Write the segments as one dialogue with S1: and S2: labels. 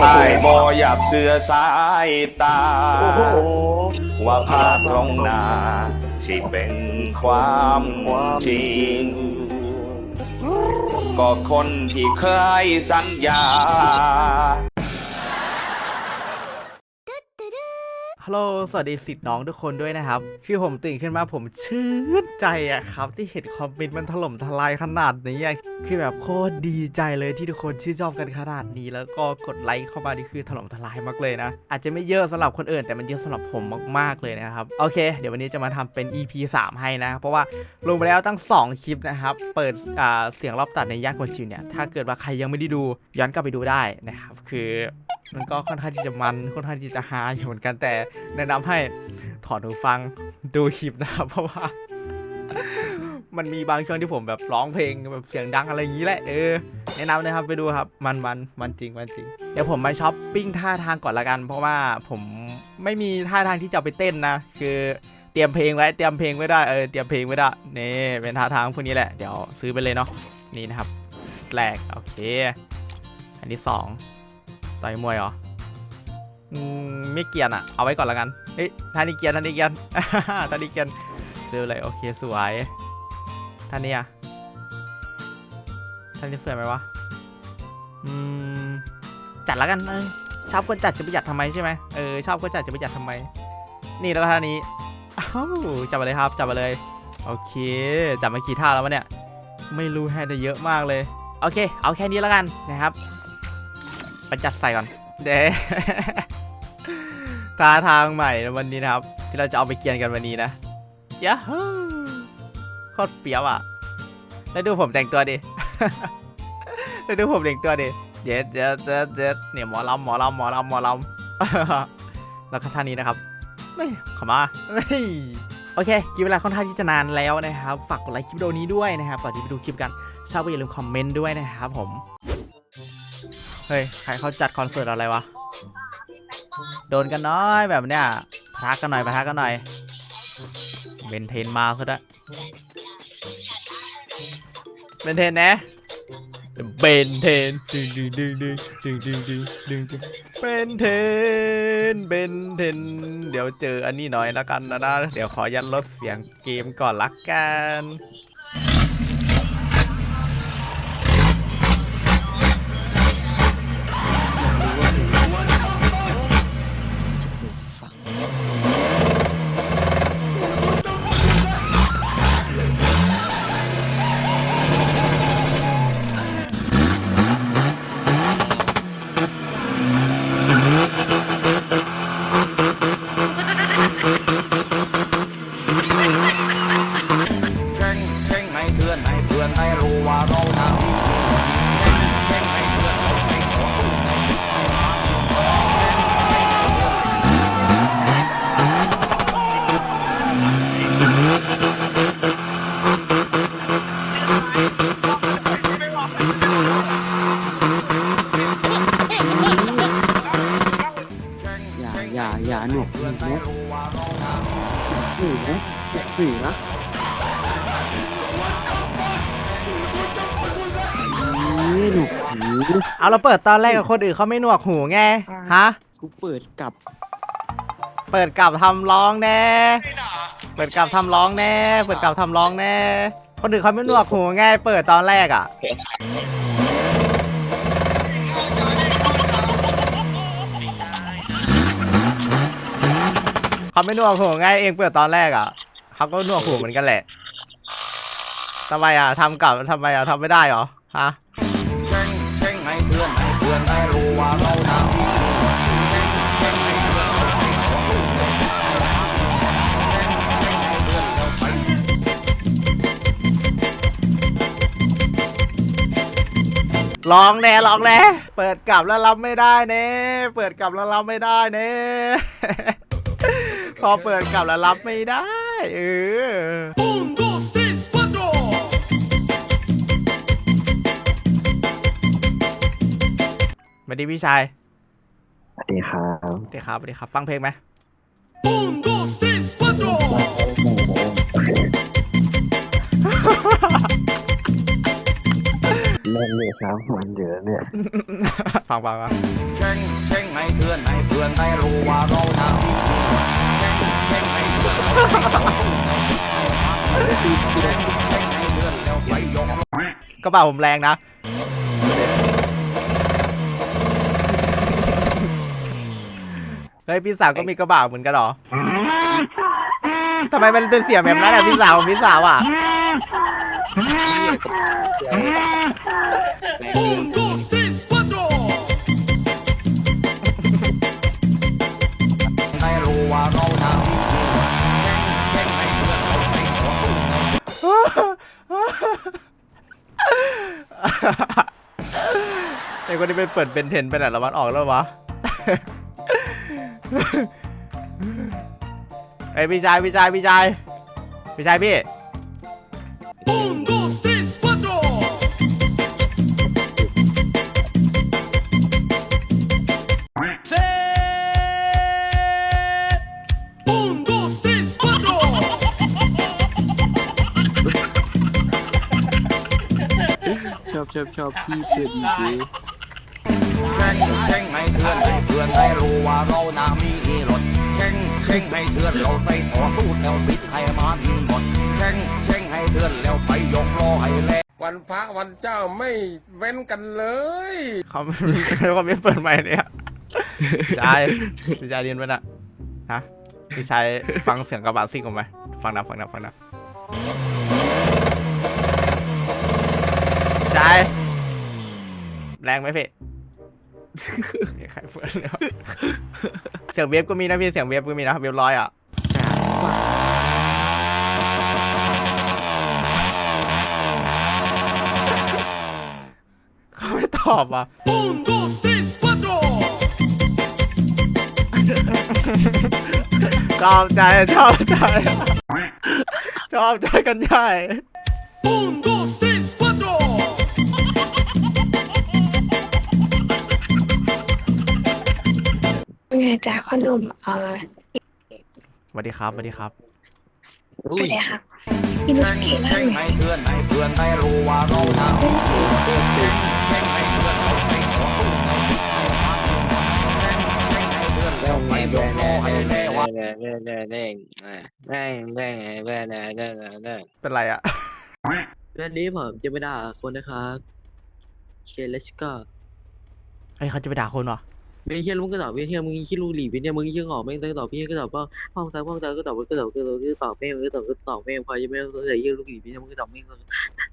S1: ไอ้บออยากเสือสายตา ว่าภาพตรงหน้าที่เป็นความจริง ก็คนที่เคยสัญญา
S2: ฮัลโหล สวัสดีสิทธิ์น้องทุกคนด้วยนะครับ คือผมตื่นขึ้นมาผมชื่นใจอะครับ ที่เห็นคอมเมนต์มันถล่มทลายขนาดนี้อะคือแบบโคตรดีใจเลยที่ทุกคนชื่นชอบกันขนาดนี้ แล้วก็กดไลค์เข้ามานี่คือถล่มทลายมากเลยนะ อาจจะไม่เยอะสำหรับคนอื่น แต่มันเยอะสำหรับผมมากๆเลยนะครับ โอเค เดี๋ยววันนี้จะมาทำเป็น EP 3 ให้นะ เพราะว่าลงไปแล้วตั้ง 2 คลิปนะครับ เปิดเสียงรอบตัดในย่านคนชิวเนี่ย ถ้าเกิดว่าใครยังไม่ได้ดูย้อนกลับไปดูได้นะครับ คือมันก็ค่อนข้างที่จะมันค่อนข้างที่จะฮาอยู่เหมือนกันแต่แนะนำให้ถอดหูฟังดูคลิปนะครับ เพราะว่า มันมีบางช่วงที่ผมแบบร้องเพลงแบบเสียงดังอะไรอย่างนี้แหละเออแนะนำนะครับไปดูครับมันมันมันจริงมันจริง เดี๋ยวผมมาช้อปปิ้งท่าทางก่อนละกัน เพราะว่าผมไม่มีท่าทางที่จะไปเต้นนะ คือเตรียมเพลงไว้เตรียมเพลงไว้ได้เออเตรียมเพลงไว้ได้นี่เป็นท่าทางพวกนี้แหละเดี๋ยวซื้อไปเลยเนาะนี่นะครับแรกโอเค อันที่สองต่อยมวยเหรอ อืมไม่เกียนอะเอาไว้ก่อนละกันเฮ้ยท่านี้เกียนท่านี้เกียนท่านี้เกียนซื้อเลยโอเคสวยท่านี้อะท่านี้สวยไหมวะอืมจัดล้วกันเออชอบคนจัดจะประหยัดทำไมใช่ไหมเออชอบคนจัดจะประหยัดทำไม นี่แล้วก็ท่านี้อ้าวจับมาเลยครับจับมาเลยโอเคจับมากี่ท่าแล้ววะเนี่ย ไม่รู้แฮแต่เยอะมากเลยโอเค เอาแค่นี้แล้วกันนะครับไปจัดใส่ก่อนเด้ ท่าทางใหม่ในวันนี้นะครับ ที่เราจะเอาไปเกียนกันวันนี้นะยะฮูโคตรเฟี้ยวอะ แล้วดูผมแต่งตัวดิ แล้วดูผมแต่งตัวดิเจ็ดเจ็ดเจ็ดเจ็ดเนี่ยหมอลำหมอลำหมอลำหมอลำแล้วก็ท่านี้นะครับไม่ขมาไม่โอเคกินเวลาค่อนข้างที่จะนานแล้วนะครับ ฝากกดไลค์คลิปวิดีโอนี้ด้วยนะครับก่อนที่ไปดูคลิปกันชอบก็อย่าลืมคอมเมนต์ด้วยนะครับผม เฮ้ย ใครเขาจัดคอนเสิร์ตอะไรวะ โดนกันน้อยแบบเนี้ยทะกันหน่อยไปทะกันหน่อยเบนเทนมาซะด้วยเบนเทนนะเบนเทนดึงดึงดึงดึงดึงดึงดึงดึงดึงเบนเทนเบนเทนเดี๋ยวเจออันนี้หน่อยละกันนะนะเดี๋ยวขอยัดลดเสียงเกมก่อนละกัน
S1: เอาเราเปิ
S2: ดตอนแรกกับคนอื่นเขาไม่หนวกหูไงฮะ
S3: กูเปิดกลับ
S2: เปิดกลับทำร้องแน่เปิดกลับทำร้องแน่เปิดกลับทำร้องแน่คนอื่นเขาไม่หนวกหูไงเปิดตอนแรกอะเขาไม่หนวกหูไงเองเปิดตอนแรกอะเขาก็หนวกหูเหมือนกันแหละทำไมอะทำกลับทำไมอะทำไม่ได้เหรอฮะ
S1: ร้องแน่
S2: ร้องแน่เปิดกลับแล้วรับไม่ได้เน่เปิดกลับแล้วรับไม่ได้เน่พอเปิดกลับแล้วรับไม่ได้ เออสวัสดีพี่ชาย
S3: สวัสดีครับ
S2: สวัสดีครับสวัสดีครับ ฟังเพลงไหม
S3: มันเยอะเนี่ย
S2: ฟังฟังฟัง
S1: เช่งเช่งให้เพื่อนให้เพื่อนได้รู้ว่าเราทำเช่งเช่งให้เพื่อนเช่งเช่งให้เพื่อนแล้วไปยก
S2: กระเป๋าผมแรงนะ เฮ้ยพี่สาวก็มีกระบะเหมือนกันเหรอทำไมมันเป็นเสียงแบบนั้นอะพี่สาวของพี่สาวอะ
S1: ได้รู้ว่าเราทำเช่งให้เพื่อนเราไปยก
S2: ไอ้คนที่ไปเปิดเป็นเทนไปไหนแล้วมันออกแล้ววะ ไอ้ยพี่ชายพี่ชายพี่ชายพี่ชายพี่
S3: อบชอบชอบพี่เพื่อนดีเจ
S1: เช่งเช่งให้เพื่อนให้เพื่อนได้รู้ว่าเรานามีรถเช่งเช่งให้เพื่อนเราใส่ต่อสู้แล้วปิดให้มันหมดเช่งเช่งให้เพื่อนแล้วไปยกล้อให้แล
S4: วันพระวันเจ้าไม่เว้นกันเลย
S2: เขาเขาไม่เปิดใหม่เลยอะพี่ชายพี่ชายเรียนไปน่ะฮะพี่ชายฟังเสียงกระบะซิ่งผมไหมฟังนะฟังนะฟังนะพี่ ชายแรงไหมพี่ ใครเปิดเนี่ยวะเสียงเวฟก็มีนะพี่เสียงเวฟก็มีนะเวฟร้อยอะเขาไม่ตอบอะชอบใจชอบใจชอบใจกันใหญ่
S5: ไงจ้าพ่อหนุ่มเออ
S2: สวัสดีครับสวัสดีครับ
S5: สวัสดีครับพี่รู้สึกเก่งมาก
S1: เช่ง
S5: เลย
S1: ให้เพื่อนให้เพื่อนได้รู้ว่าเราทำเช่งเช่งให้เพื่อนเราใส่ต่อสู้แล้วปิดให้มันหมดเช่งเช่งให้เพื่อนแล้วไปยกล้อให้แลว่า
S2: เป็นไรอะ
S3: เรื่องนี้ผมจะไม่ด่าคนนะครับ เคเลสก็
S2: เฮ้ยเขาจะไปด่าคนเหรอ
S3: ไม่เชื่อมึงก็ตอบไม่เฮียมึงคิดลูกหลีไปเนี่ยมึงเชื่อหงอกแม่งก็ตอบพี่ก็ตอบว่าพ่อตาพ่อตาก็ตอบก็ตอบก็ตอบก็ตอบแม่ก็ตอบก็ตอบแม่พอจะไม่ต้องใส่เฮียลูกหลีไปเฮียมึงก็ตอบแม่ก็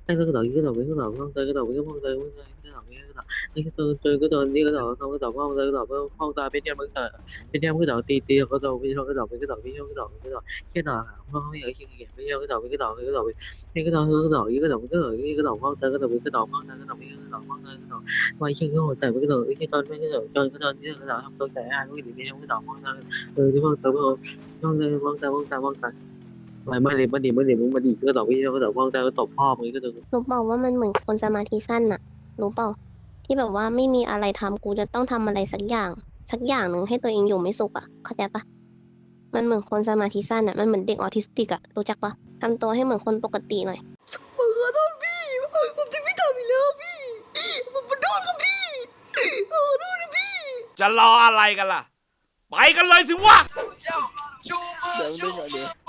S3: แม่ก็ตอบก็ตอบก็ตอบพ่อตาก็ตอบก็พ่อตาก็ตอบ ก็ตอบก็ตอบนี่ก็ตอบตัวก็ตอบนี่ก็ตอบเขาก็ตอบพ่องตาก็ตอบพ่องตาเป็นเนี่ยมึงตอบเป็นเนี่ยมึงก็ตอบตีตีก็ตอบไม่ชอบก็ตอบไม่ก็ตอบไม่ชอบก็ตอบก็ตอบเชื่อหน่อยพ่องไม่เคยเชื่อแก่ไม่ชอบก็ตอบไม่ก็ตอบก็ตอบนี่ก็ตอบก็ตอบยี่ก็ตอบก็ตอบยี่ก็ตอบพ่องตาก็ตอบก็ตอบพ่องตาก็ตอบไม่ก็ตอบพ่องตาก็ตอบไม่เชื่อก็หัวใจไม่กระโดดไม่ใช่ตอนไม่กระโดดตอนก็ตอนที่กระโดดทำตัวแต่อ่านไม่ดีไม่ต้องไม่ตอบมองตาเออที่มองตามองมองตามองตามองตามองตาไม่ไม่เลยไม่ดีไม่ดีมึงมาดีก็ตอบไม่ก็ตอบมองตาก็ตบพ่อมึงก็ตอบ
S5: รู้เปล่าว่ามันเหมือนคนสมาธิสั้นน่ะ รู้เปล่า ที่แบบว่าไม่มีอะไรทำกูจะต้องทำอะไรสักอย่าง สักอย่างหนึ่งให้ตัวเองอยู่ไม่สุขอะเข้าใจปะมันเหมือนคนสมาธิสั้นอะมันเหมือนเด็กออทิสติกอะรู้จักปะทำตัวให้เหมือนคนปกติหน่อย
S1: จะรออะไรกันล่ะ ไปกันเลยสิวะเ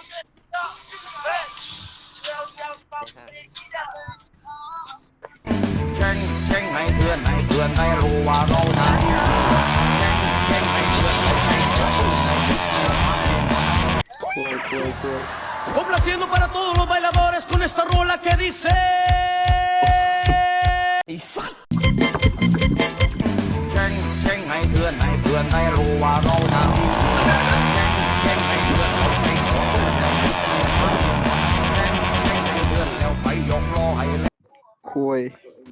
S1: ให้เพื่อนให้เพื่อนได้รู้ว่าเราทำเช่งเช่งให้เพื่อนแล้วปิดให้มันหมด
S3: กลัวกลัวกลัว
S6: Complaciendo para todos los bailadores con esta rola que dice.
S1: เช่งเช่งให้เพื่อนให้เพื่อนได้รู้ว่าเราทำเช่งเช่งให้เพื่อนเราใส่ต่อสู้แล้วปิดให้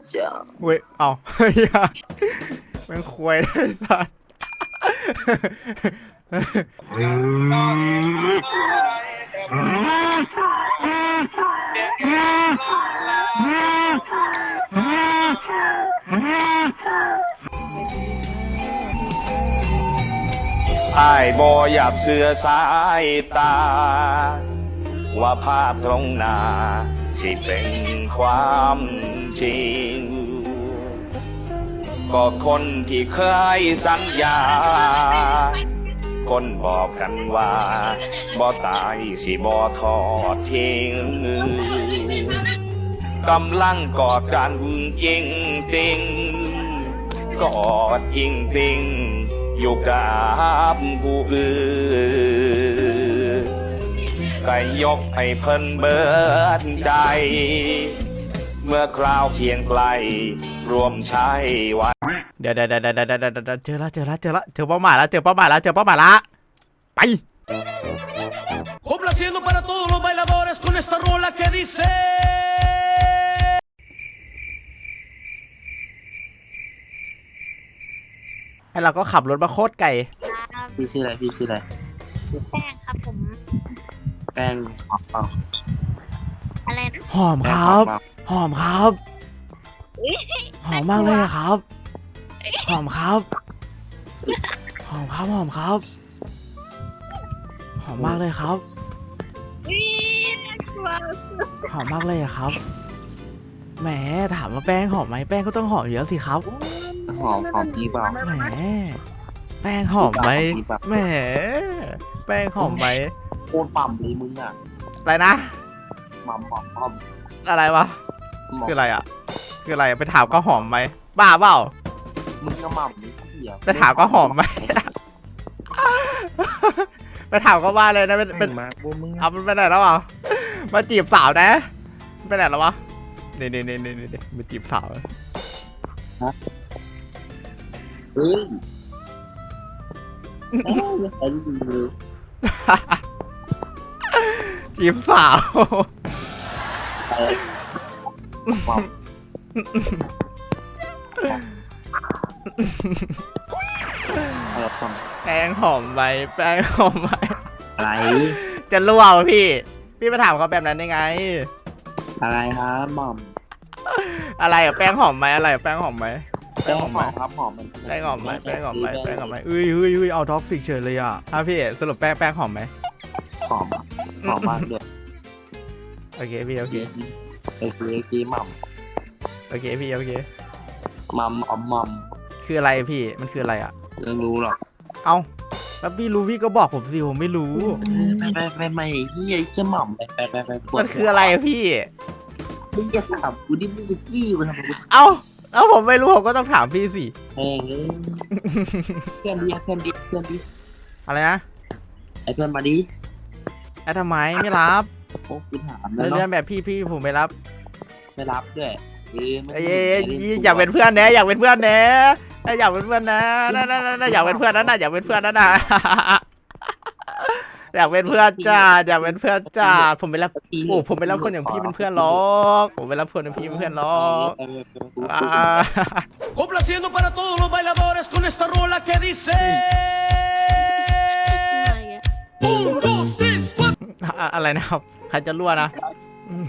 S1: มันหมดเช่งเช่งให้เพื่อนแล้วไปยกล้อให้แล
S3: คุย
S2: เว้ย เอาเฮ้ยอะแมันควยได้สัตว์
S1: ไอ้ายบออยากเสือสายตา ว่าภาพตรงหน้า ที่เป็นความจริง ก็คนที่เคยสัญญา คนบอกกันว่าบ่ตายสิบ่ทอดทิ้งกำลังกอดกันจริงจริงกอดจริงจริงอยู่กับผู้อื่น ยกให้เพิ่นเบิดใจ เมื่อคราวเคียงไกล รวมใช้วัน
S2: เดี๋ยวเดี๋ยวเดี๋ยวเดี๋ยวเดี๋ยวเดี๋ยวเดี๋ยวเจอละเจอละเจอละเจอเป้าหมายแล้วเจอเป้าหมายแล้วเจอเป้าหมายละไป
S6: Complaciendo para todos los bailadores con esta rola que dice.
S2: ไอเราก็ขับรถมาโคตรไกล
S7: พี่ชื่ออะไรพี่ชื่ออะไร
S8: แป้งครับผม
S7: แป้งหอมเปล่า
S8: อะไรนะ
S2: หอม
S7: แป้
S2: ค
S7: ง
S2: รับ
S7: เปล่า
S2: หอมครับหอมมากเลยอะครับ หอมครับ หอมครับหอมครับ หอมมากเลยครับหอมมากเลยอะครับ แหมถามว่าแป้งหอมไหมแป้งก็ต้องหอมเยอะสิครับ
S7: หอมหอมดีเปล่า
S2: แหมแป้งหอมไหมแหมแป้งหอมไหม
S7: โคตรปั่มเลยมึงอะ
S2: อะไรนะ
S7: หม่ำหม่ำหม่ำ
S2: อะไรวะ
S7: หม่ำ
S2: คืออะไรอะ คืออะไรไปถามก็หอมไหมบ้าเปล่า
S7: มึงก็หม่ำนี่เหี้ย
S2: ไปถามก็หอมไหมไปถามก็ว่าเลยนะเป็นเป็น
S7: เป็นมากพวกมึง
S2: เอามันไปไหนแล้วอะมาจีบสาวนะไปไหนแล้ววะนี่นี่นี่นี่นี่มาจีบสาว
S7: เฮ้ยเอ้ยไม่เคยดูเลย
S2: จีบสาว
S7: เอ้ยหม่ำอะไรหม่ำ
S2: แป้งหอมไหมแป้งหอมไหม
S7: อะไร
S2: จะรั่ววะพี่ พี่มาถามเขาแบบนั้นได้ไง
S7: อะไรครับหม่อม
S2: อะไรอะแป้งหอมไหมอะไรอะแป้งหอมไหม แป้งหอมไหม
S7: ครับหอมมัน
S2: แป้งหอมไหมแป้งหอมไหมแป้งหอมไหมเอ้ยเฮ้ยเฮ้ยเอาท็อกซิกเฉยเลยอะอะพี่สรุปแป้งแป้งหอมไหม
S7: หอมอะ หอมมากเลย
S2: โอเคพี่โอเค
S7: เจ๊ไอ้เจ๊เจ๊หม่
S2: โอเคพี่โอเคำ
S7: หม่ำอ๋อมหม่
S2: คืออะไรพี่มันคืออะไรอะำ
S7: เรื่องรู้หรอก
S2: เอ้าแล้วพี่รู้พี่ก็บอกผมสิผมไม่รู้
S7: ไปไปไปไปที่ไอ้เจ้าหม่ำไปไปไปไปปวด
S2: มันคืออะไรอะพี่
S7: มึงจะถามกูดิมึงจะจี้กูทำไมกู
S2: เอ้าเอ้าผมไม่รู้ผมก็ต้องถามพี่สิ
S7: แม่งเอ้ยเพื่อนดีเพื่อนดีเพื่อนดี
S2: อะไรนะ
S7: ไอ้เพื่อนมาดิ
S2: แอดทำไมไม่รับ
S7: โอ้กูถามแล้ว
S2: เรื่อ
S7: เนาะ
S2: งแบบพี่พี่ผมไม่รับ
S7: ไม่รับด้วยเออไม่
S2: เอ้ย
S7: ได้
S2: เอ้ย
S7: ไม่ได้
S2: อยากเป็นเพื่อนนะอยากเป็นเพื่อนนะอยากเป็นเพื่อนนะนั่นนั่นนั่นอยากเป็นเพื่อนนะน่ะอยากเป็นเพื่อนนะน่ะ อยากเป็นเพื่อนจ้าอยากเป็นเพื่อนจ้าผมไม่รับโอ้ผมไม่รับคนอย่างพี่เป็นเพื่อนหรอกผมไม่รับคนอย่างพี่เป็นเพื่อนหรอก
S7: เออเออเออ
S2: อ่า
S6: Complaciendo para todos los bailadores con esta rola que dice.
S8: อะอะ
S2: ไรนะครับใครจะรั่วนะอืม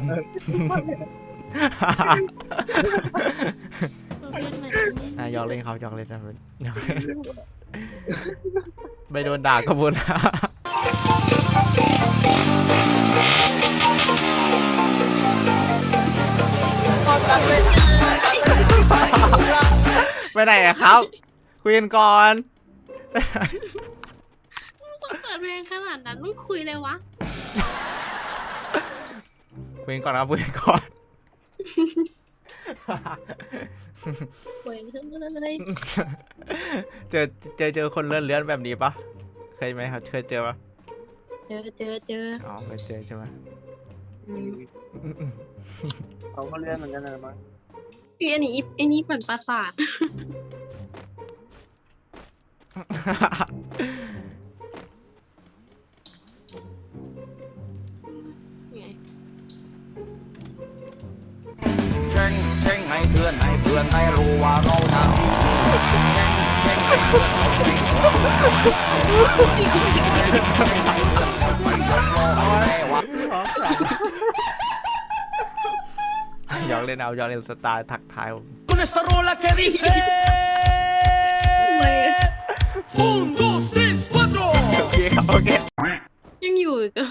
S2: อะหยอกเล่นเขาหยอกเล่นนะหยอกเล่นไม่โดนด่าก็บุญแล้วไปไหนอะครับ คุยกันก่อน
S9: ต้องเปิดเพลงขนาดนั้นต้องคุยเลยวะ
S2: คุยกันก่อนครับคุยกันก่อน
S9: คุยขึ้นมาเลย
S2: เจอเจอเจอคนเลื่อนเลื่อนแบบนี้ปะเคยไหมครับเคยเจอปะ
S9: เจอเจอเจอ
S2: อ๋อเคยเจอใช่ไหม
S9: อืม
S2: อืม
S7: เขาก็เลื่อนเหมือนกันนะมั้ง
S9: พี่อันนี้อีอันนี้ปั่นประสาท
S1: พื่อนให้รู้ว่าเรานามีองไปยา
S2: หยอกเล่นเอาหยอกเล่นสไตล์ทักทายผม
S6: Con esta rola que dice. Un, dos, tres, cuatro.
S2: โอเคครับโอเค
S9: ยังอยู่อีกเหรอ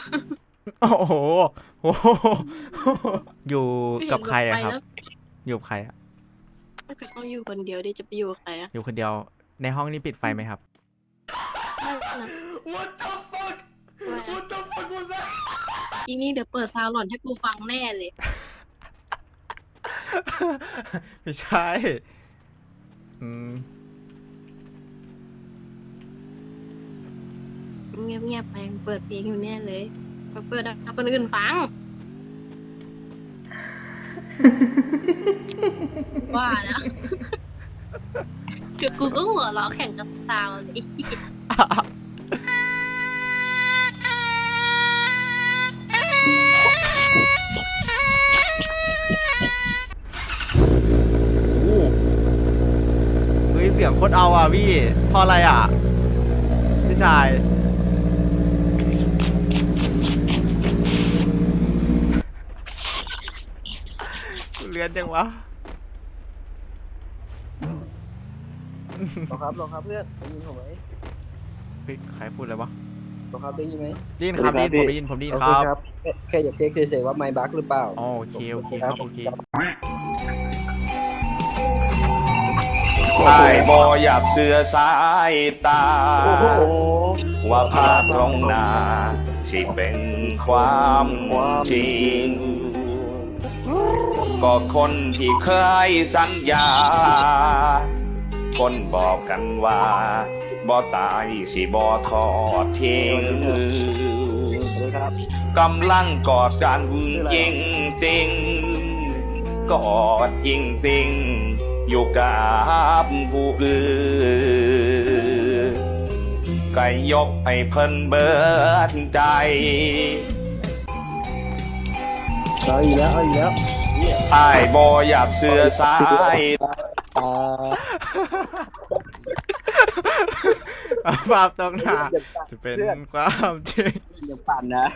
S2: โอ้โหโอ้โหอยู่กับใครอะครับ อยู่กับใครอะา
S9: เกิดต้องอยู่คนเดียวดิจะไปอยู่กับใครอะ
S2: อยู่คนเดียว ในห้องนี้ปิดไฟไหมครับ
S9: ไม่นะ
S6: What the fuck
S9: ไม่อะ
S6: What the fuck was that
S9: อีนี่เดี๋ยวเปิดซาวหลอนให้กูฟังแน่เลย
S2: ไม่ใช่อืม
S9: เงียบเงียบๆไปเปิดเพลงอยู่แน่เลยพอเปิดให้คนอื่นฟัง ว่านะคือกูก็หัวเราะแข่งกับซาวเลยไอ้เหี้ย
S2: โอ้เฮ้ยเสียงโคตรเอาอะพี่เพราะอะไรอะ พี่ชาย เลือนจังวะ
S3: รอครับรอครับเพื่อนได้ยินผมไหม
S2: เฮ้ยใครพูดอะไรวะ
S3: รอครับได้ยินไหม
S2: ได้ยินครับได้ยินผมได้ยินผมได้ยินครับ
S3: แค่แค่อยากเช็คเฉยๆว่าไมค์บั๊กหรือเปล่า
S2: อ๋อโอเคโอเคครับโอเค
S1: ไอ้บออยากเสือสายตา ว่าภาพตรงหน้าที่เป็นความจริง ก็คนที่เคยสัญญา คนบอกกันว่าบ่ตายสิบ่ทอดทิ้งกำลังกอดกันจริงจริงกอดจริงจริงอยู่กับผู้อื่นไก่ยกให้เพิ่นเบิดใจ
S3: เอาอีกแล้วเอาอีกแล้ว
S1: ไอ้บออยากเสือสาย
S3: อ
S2: ภาพตรงหน้าจะเป็นความจริง
S3: อย่าปั่นนะ